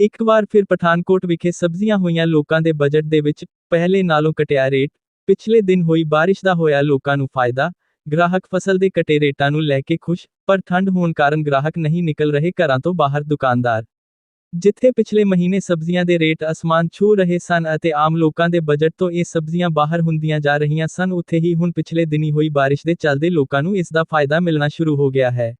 ਇੱਕ ਵਾਰ ਫਿਰ ਪਠਾਨਕੋਟ ਵਿਖੇ ਸਬਜ਼ੀਆਂ ਹੋਈਆਂ ਲੋਕਾਂ ਦੇ ਬਜਟ ਦੇ ਵਿੱਚ ਪਹਿਲੇ ਨਾਲੋਂ ਘਟਿਆ ਰੇਟ, ਪਿਛਲੇ ਦਿਨ ਹੋਈ ਬਾਰਿਸ਼ ਦਾ ਹੋਇਆ ਲੋਕਾਂ ਨੂੰ ਫਾਇਦਾ, ਗ੍ਰਾਹਕ ਫਸਲ ਦੇ ਘਟੇ ਰੇਟਾਂ ਨੂੰ ਲੈ ਕੇ ਖੁਸ਼, ਪਰ ਠੰਡ ਹੋਣ ਕਾਰਨ ਗ੍ਰਾਹਕ ਨਹੀਂ ਨਿਕਲ ਰਹੇ ਘਰਾਂ ਤੋਂ ਬਾਹਰ ਦੁਕਾਨਦਾਰ। ਜਿੱਥੇ ਪਿਛਲੇ ਮਹੀਨੇ ਸਬਜ਼ੀਆਂ ਦੇ ਰੇਟ ਅਸਮਾਨ ਛੂ ਰਹੇ ਸਨ ਅਤੇ ਆਮ ਲੋਕਾਂ ਦੇ ਬਜਟ ਤੋਂ ਇਹ ਸਬਜ਼ੀਆਂ ਬਾਹਰ ਹੁੰਦੀਆਂ ਜਾ ਰਹੀਆਂ ਸਨ, ਉੱਥੇ ਹੀ ਹੁਣ ਪਿਛਲੇ ਦਿਨੀ ਹੋਈ ਬਾਰਿਸ਼ ਦੇ ਚੱਲਦੇ ਲੋਕਾਂ ਨੂੰ ਇਸ ਦਾ ਫਾਇਦਾ ਮਿਲਣਾ ਸ਼ੁਰੂ ਹੋ ਗਿਆ ਹੈ।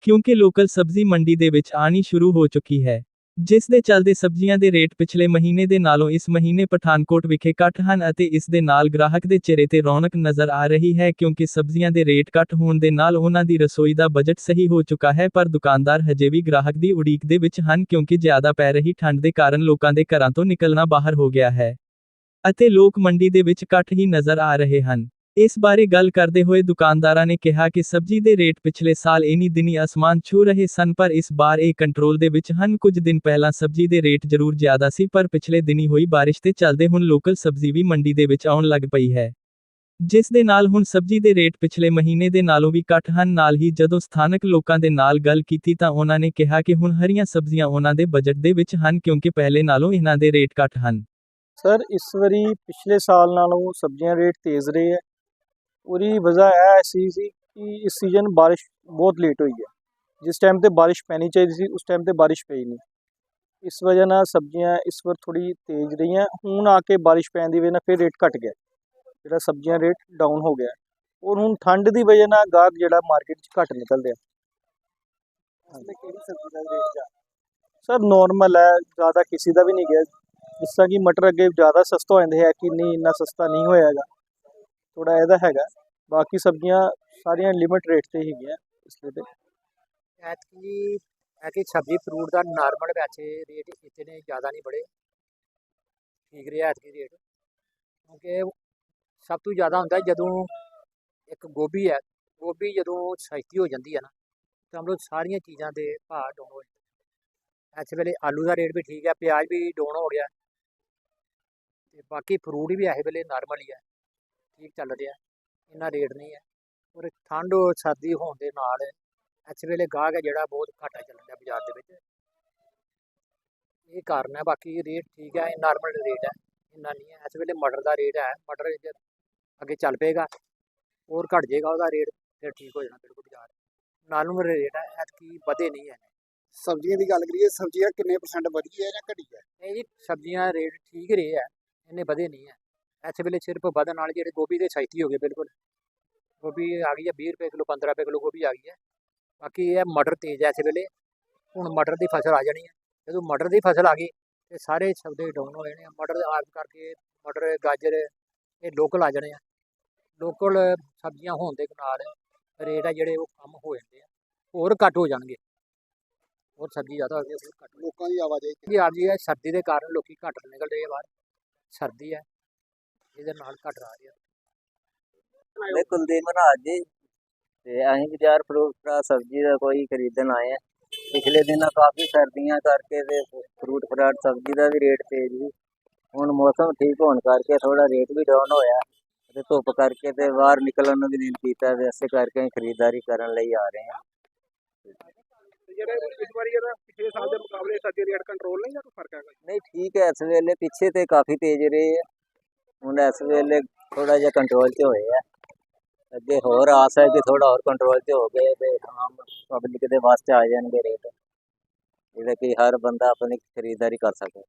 ਕਿਉਂਕਿ ਲੋਕਲ ਸਬਜ਼ੀ ਮੰਡੀ ਦੇ ਵਿੱਚ ਆਣੀ ਸ਼ੁਰੂ ਹੋ ਚੁੱਕੀ ਹੈ। ਜਿਸ ਦੇ ਚੱਲਦੇ ਸਬਜ਼ੀਆਂ ਦੇ ਰੇਟ ਪਿਛਲੇ ਮਹੀਨੇ ਦੇ ਨਾਲੋਂ ਇਸ ਮਹੀਨੇ ਪਠਾਨਕੋਟ ਵਿਖੇ ਘੱਟ ਹਨ ਅਤੇ ਇਸ ਦੇ ਨਾਲ ਗ੍ਰਾਹਕ ਦੇ ਚਿਹਰੇ ਤੇ ਰੌਣਕ ਨਜ਼ਰ ਆ ਰਹੀ ਹੈ ਕਿਉਂਕਿ ਸਬਜ਼ੀਆਂ ਦੇ ਰੇਟ ਘੱਟ ਹੋਣ ਦੇ ਨਾਲ ਉਹਨਾਂ ਦੀ ਰਸੋਈ ਦਾ ਬਜਟ ਸਹੀ ਹੋ ਚੁੱਕਾ ਹੈ, ਪਰ ਦੁਕਾਨਦਾਰ ਹਜੇ ਵੀ ਗ੍ਰਾਹਕ ਦੀ ਉਡੀਕ ਦੇ ਵਿੱਚ ਹਨ ਕਿਉਂਕਿ ਜ਼ਿਆਦਾ ਪੈ ਰਹੀ ਠੰਡ ਦੇ ਕਾਰਨ ਲੋਕਾਂ ਦੇ ਘਰਾਂ ਤੋਂ ਨਿਕਲਣਾ ਬਾਹਰ ਹੋ ਗਿਆ ਹੈ ਅਤੇ ਲੋਕ ਮੰਡੀ ਦੇ ਵਿੱਚ ਘੱਟ ਹੀ ਨਜ਼ਰ ਆ ਰਹੇ ਹਨ। ਇਸ ਬਾਰੇ ਗੱਲ ਕਰਦੇ ਹੋਏ ਦੁਕਾਨਦਾਰਾਂ ਨੇ ਕਿਹਾ ਕਿ ਸਬਜ਼ੀ ਦੇ ਰੇਟ ਪਿਛਲੇ ਸਾਲ ਇਨੀ ਦਿਨੀ ਅਸਮਾਨ ਛੂ ਰਹੇ ਸਨ, ਪਰ ਇਸ ਬਾਰ ਇਹ ਕੰਟਰੋਲ ਦੇ ਵਿੱਚ ਹਨ। ਕੁਝ ਦਿਨ ਪਹਿਲਾਂ ਸਬਜ਼ੀ ਦੇ ਰੇਟ ਜ਼ਰੂਰ ਜ਼ਿਆਦਾ ਸੀ, ਪਰ ਪਿਛਲੇ ਦਿਨੀ ਹੋਈ ਬਾਰਿਸ਼ ਦੇ ਚੱਲਦੇ ਹੁਣ ਲੋਕਲ ਸਬਜ਼ੀ ਵੀ ਮੰਡੀ ਦੇ ਵਿੱਚ ਆਉਣ ਲੱਗ ਪਈ ਹੈ। ਜਿਸ ਦੇ ਨਾਲ ਹੁਣ ਸਬਜ਼ੀ ਦੇ ਰੇਟ ਪਿਛਲੇ ਮਹੀਨੇ ਦੇ ਨਾਲੋਂ ਵੀ ਘੱਟ ਹਨ। ਨਾਲ ਹੀ ਜਦੋਂ ਸਥਾਨਕ ਲੋਕਾਂ ਦੇ ਨਾਲ ਗੱਲ ਕੀਤੀ ਤਾਂ ਉਹਨਾਂ ਨੇ ਕਿਹਾ ਕਿ ਹੁਣ ਹਰੀਆਂ ਸਬਜ਼ੀਆਂ ਉਹਨਾਂ ਦੇ ਬਜਟ ਦੇ ਵਿੱਚ ਹਨ, ਕਿਉਂਕਿ ਪਹਿਲੇ ਨਾਲੋਂ ਇਹਨਾਂ ਦੇ ਰੇਟ ਘੱਟ ਹਨ। ਸਰ, ਇਸ ਵਾਰੀ ਪਿਛਲੇ ਸਾਲ ਨਾਲੋਂ ਸਬਜ਼ੀਆਂ ਰੇਟ ਤੇਜ਼ ਰਹੇ ਹੈ। ਉਹਦੀ ਵਜ੍ਹਾ ਇਹ ਸੀ ਸੀ ਕਿ ਇਸ ਸੀਜ਼ਨ ਬਾਰਿਸ਼ ਬਹੁਤ ਲੇਟ ਹੋਈ ਹੈ। ਜਿਸ ਟਾਈਮ ਤੇ ਬਾਰਿਸ਼ ਪੈਣੀ ਚਾਹੀਦੀ ਸੀ ਉਸ ਟਾਈਮ ਤੇ ਬਾਰਿਸ਼ ਪਈ ਨਹੀਂ। ਇਸ ਵਜ੍ਹਾ ਨਾਲ ਸਬਜ਼ੀਆਂ ਇਸ ਵਾਰ ਥੋੜੀ ਤੇਜ਼ ਰਹੀਆਂ। ਹੁਣ ਆ ਕੇ ਬਾਰਿਸ਼ ਪੈਣ ਦੀ ਵਜ੍ਹਾ ਨਾਲ ਫਿਰ ਰੇਟ ਘਟ ਗਿਆ। ਜਿਹੜਾ ਸਬਜ਼ੀਆਂ ਰੇਟ ਡਾਊਨ ਹੋ ਗਿਆ। ਔਰ ਹੁਣ ਠੰਡ ਦੀ ਵਜ੍ਹਾ ਨਾਲ ਗਾਹਕ ਜਿਹੜਾ ਮਾਰਕੀਟ 'ਚ ਘਟ ਨਿਕਲ ਰਿਹਾ ਸਰ ਨਾਰਮਲ ਹੈ ਜ਼ਿਆਦਾ ਕਿਸੇ ਦਾ ਵੀ ਨਹੀਂ ਗਿਆ। ਜਿਸ ਤਰ੍ਹਾਂ ਕਿ ਮਟਰ ਅੱਗੇ ਜ਼ਿਆਦਾ ਸਸਤਾ ਹੋ ਜਾਂਦੇ ਹੈ ਕਿ ਨਹੀਂ ਇੰਨਾ ਸਸਤਾ ਨਹੀਂ ਹੋਇਆਗਾ ਥੋੜਾ ਇਹਦਾ ਹੈਗਾ। ਬਾਕੀ ਸਬਜ਼ੀਆਂ ਸਾਰੀਆਂ ਲਿਮਿਟ ਰੇਟ ਤੇ ਹੈਗੀਆਂ ਇਸ ਲਈ ਤੇ। ਐਤਕੀ ਐਤਕੀ ਸਬਜ਼ੀ ਫਰੂਟ ਦਾ ਨਾਰਮਲ ਵੈਸੇ ਰੇਟ ਇਤਨੇ ਜ਼ਿਆਦਾ ਨਹੀਂ ਬੜੇ। ਠੀਕ ਰਿਹਾ ਐਤਕੀ ਰੇਟ ਕਿਉਂਕਿ ਸਭ ਤੋਂ ਜ਼ਿਆਦਾ ਹੁੰਦਾ ਜਦੋਂ ਇੱਕ ਗੋਭੀ ਹੈ, ਗੋਭੀ ਜਦੋਂ ਸਸਤੀ ਹੋ ਜਾਂਦੀ ਹੈ ਨਾ, ਤਾਂ ਮਤਲਬ ਸਾਰੀਆਂ ਚੀਜ਼ਾਂ ਦੇ ਭਾਅ ਡਾਊਨ ਹੋ ਜਾਂਦੇ ਐਸੇ ਵੇਲੇ ਆਲੂ ਦਾ ਰੇਟ ਵੀ ਠੀਕ ਹੈ, ਪਿਆਜ਼ ਵੀ ਡਾਊਨ ਹੋ ਗਿਆ ਤੇ ਬਾਕੀ ਫਰੂਟ ਵੀ ਐਸੇ ਵੇਲੇ ਨਾਰਮਲ ਹੀ ਹੈ। ਠੀਕ ਚੱਲ ਰਿਹਾ ਇੰਨਾ ਰੇਟ ਨਹੀਂ ਹੈ। ਔਰ ਠੰਡ ਸਰਦੀ ਹੋਣ ਦੇ ਨਾਲ ਇਸ ਵੇਲੇ ਗਾਹਕ ਹੈ ਜਿਹੜਾ ਬਹੁਤ ਘਾਟਾ ਚੱਲ ਰਿਹਾ ਬਾਜ਼ਾਰ ਦੇ ਵਿੱਚ। ਇਹ ਕਾਰਨ ਹੈ ਬਾਕੀ ਰੇਟ ਠੀਕ ਹੈ ਨਾਰਮਲ ਰੇਟ ਹੈ ਇੰਨਾ ਨਹੀਂ ਹੈ। ਇਸ ਵੇਲੇ ਮਟਰ ਦਾ ਰੇਟ ਹੈ ਮਟਰ ਅੱਗੇ ਚੱਲ ਪਏਗਾ ਹੋਰ ਘਟ ਜਾਏਗਾ ਉਹਦਾ ਰੇਟ ਫਿਰ ਠੀਕ ਹੋ ਜਾਣਾ ਬਿਲਕੁਲ ਬਾਜ਼ਾਰ। ਨਾਰਮਲ ਰੇਟ ਹੈ ਐਤਕੀ ਵਧੇ ਨਹੀਂ ਹੈ। ਸਬਜ਼ੀਆਂ ਦੀ ਗੱਲ ਕਰੀਏ ਸਬਜ਼ੀਆਂ ਕਿੰਨੇ ਪਰਸੈਂਟ ਵਧੀ ਹੈ ਜਾਂ ਘਟੀ ਹੈ? ਇਹ ਜੀ ਸਬਜ਼ੀਆਂ ਰੇਟ ਠੀਕ ਰਹੇ ਹੈ ਇੰਨੇ ਵਧੇ ਨਹੀਂ ਹੈ। ਇਸ ਵੇਲੇ ਸਿਰਫ ਵਧਣ ਵਾਲੇ ਜਿਹੜੇ ਗੋਭੀ ਦੇ ਸਸਤੀ ਹੋ ਗਏ ਬਿਲਕੁਲ। ਗੋਭੀ ਆ ਗਈ ਹੈ 20 ਰੁਪਏ ਕਿਲੋ 15 ਰੁਪਏ ਕਿਲੋ ਗੋਭੀ ਆ ਗਈ ਹੈ। ਬਾਕੀ ਇਹ ਮਟਰ ਤੇਜ਼ ਹੈ ਇਸ ਵੇਲੇ। ਹੁਣ ਮਟਰ ਦੀ ਫਸਲ ਆ ਜਾਣੀ ਹੈ। ਜਦੋਂ ਮਟਰ ਦੀ ਫਸਲ ਆ ਗਈ ਤੇ ਸਾਰੇ ਸੌਦੇ ਡਾਊਨ ਹੋ ਜਾਣੇ ਆ। ਮਟਰ ਆਪ ਕਰਕੇ ਮਟਰ ਗਾਜਰ ਇਹ ਲੋਕਲ ਆ ਜਾਣੇ ਆ। ਲੋਕਲ ਸਬਜ਼ੀਆਂ ਹੋਣ ਦੇ ਨਾਲ ਰੇਟ ਆ ਜਿਹੜੇ ਉਹ ਕਮ ਹੋ ਜਾਂਦੇ ਆ। ਹੋਰ ਘੱਟ ਹੋ ਜਾਣਗੇ। ਹੋਰ ਸਬਜ਼ੀ ਜ਼ਿਆਦਾ ਹੋ ਗਈ ਹੋਰ ਘੱਟ ਲੋਕਾਂ ਦੀ ਆਵਾਜਾਈ ਜੀ ਆਪ ਜੀ ਇਹ ਸਰਦੀ ਦੇ ਕਾਰਨ ਲੋਕੀ ਘੱਟ ਨਿਕਲ ਰਹੇ ਆ ਬਾਹਰ। ਸਰਦੀ ਹੈ। ਇਹਦੇ ਨਾਲ ਘੱਟ ਰਹੀ ਮੈਂ ਕੁਲਦੀਪ ਮਹਾਰਾਜ ਜੀ ਤੇ ਅਸੀਂ ਬਾਜ਼ਾਰ ਫਰੂਟ ਫਰਾ ਸਬਜ਼ੀ ਦਾ ਕੋਈ ਖਰੀਦਣ ਆਏ ਆ ਪਿਛਲੇ ਦਿਨਾਂ ਕਾਫੀ ਸਰਦੀਆਂ ਕਰਕੇ ਤੇ ਫਰੂਟ ਫਰਾਟ ਸਬਜ਼ੀ ਦਾ ਵੀ ਰੇਟ ਤੇਜ਼ ਸੀ। ਹੁਣ ਮੌਸਮ ਠੀਕ ਹੋਣ ਕਰਕੇ ਥੋੜਾ ਰੇਟ ਵੀ ਡਾਊਨ ਹੋਇਆ। ਤੇ ਧੁੱਪ ਕਰਕੇ ਤੇ ਬਾਹਰ ਨਿਕਲਣ ਨੂੰ ਵੀ ਦਿਲ ਕੀਤਾ ਤੇ ਇਸੇ ਕਰਕੇ ਅਸੀਂ ਖਰੀਦਦਾਰੀ ਕਰਨ ਲਈ ਆ ਰਹੇ ਹਾਂ। ਜਿਹੜੇ ਇਸ ਵਾਰੀ ਜਿਹੜਾ ਪਿਛਲੇ ਸਾਲ ਦੇ ਮੁਕਾਬਲੇ ਸਬਜ਼ੀ ਰੇਟ ਕੰਟਰੋਲ ਨਹੀਂ ਜਾਂ ਕੋਈ ਫ਼ਰਕ ਹੈਗਾ? ਨਹੀਂ ਠੀਕ ਹੈ ਇਸ ਵੇਲੇ ਪਿੱਛੇ ਤੇ ਕਾਫੀ ਤੇਜ਼ ਰਹੇ ਆ ਹੁਣ ਇਸ ਵੇਲੇ ਥੋੜਾ ਜਿਹਾ ਕੰਟਰੋਲ 'ਚ ਹੋਏ ਆ। ਅੱਗੇ ਹੋਰ ਆਸ ਹੈ ਕਿ ਥੋੜਾ ਹੋਰ ਕੰਟਰੋਲ 'ਚ ਹੋ ਗਏ ਤੇ ਆਮ ਪਬਲਿਕ ਦੇ ਵਾਸਤੇ ਆ ਜਾਣਗੇ ਰੇਟ ਇਹਦਾ ਕਿ ਹਰ ਬੰਦਾ ਆਪਣੀ ਖਰੀਦਦਾਰੀ ਕਰ ਸਕੇ।